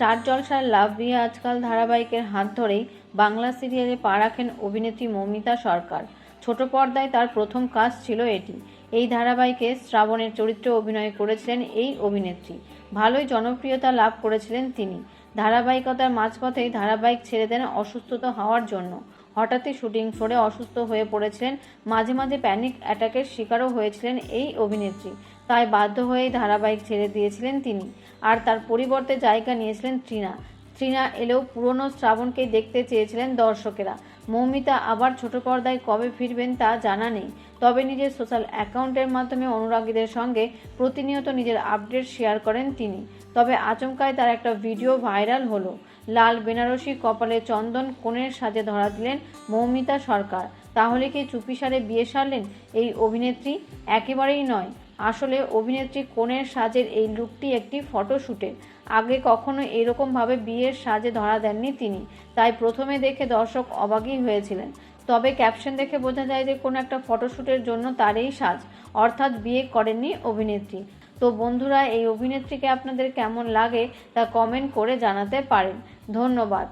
Star জলসার লাভ বিয়ে আজকাল ধারাবাহিকের হাত ধরেই বাংলা সিরিয়ালে পা রাখেন অভিনেত্রী মৌমিতা সরকার। ছোট পর্দায় তার প্রথম কাজ ছিল এটি। এই ধারাবাহিকে শ্রাবণের চরিত্রে অভিনয় করেছিলেন এই অভিনেত্রী। ভালোই জনপ্রিয়তা লাভ করেছিলেন তিনি। ধারাবাহিকতার মাঝপথেই ধারাবাহিক ছেড়ে দেন অসুস্থতা হওয়ার জন্য। হঠাৎই শুটিং ফ্লোরে অসুস্থ হয়ে পড়েছিলেন। মাঝে মাঝে প্যানিক অ্যাটাকের শিকারও হয়েছিলেন এই অভিনেত্রী। তাই বাধ্য হয়েই ধারাবাহিক ছেড়ে দিয়েছিলেন তিনি। আর তার পরিবর্তে জায়গা নিয়েছিলেন তৃণা তৃণা এলেও পুরনো শ্রাবণকেই দেখতে চেয়েছিলেন দর্শকেরা। মৌমিতা আবার ছোট পর্দায় কবে ফিরবেন তা জানা নেই। তবে নিজের সোশ্যাল অ্যাকাউন্টের মাধ্যমে অনুরাগীদের সঙ্গে প্রতিনিয়ত নিজের আপডেট শেয়ার করেন তিনি। তবে আচমকায় তার একটা ভিডিও ভাইরাল হলো। লাল বেনারসি কপালে চন্দন কোণের সাজে ধরা দিলেন মৌমিতা সরকার। তাহলে কি চুপিসারে বিয়ে সারলেন? এই অভিনেত্রী একেবারেই নয়। আসলে অভিনেত্রী কোণের সাজের এই লুকটি একটি ফটোশ্যুটের আগে কখনো এরকমভাবে বিয়ের সাজে ধরা দেননি তিনি। তাই প্রথমে দেখে দর্শক অবাকই হয়েছিলেন। তবে ক্যাপশন দেখে বোঝা যায় যে কোনো একটা ফটোশ্যুটের জন্য তারই সাজ, অর্থাৎ বিয়ে করেননি অভিনেত্রী। তো বন্ধুরা, এই অভিনেত্রীকে আপনাদের কেমন লাগে তা কমেন্ট করে জানাতে পারেন। ধন্যবাদ।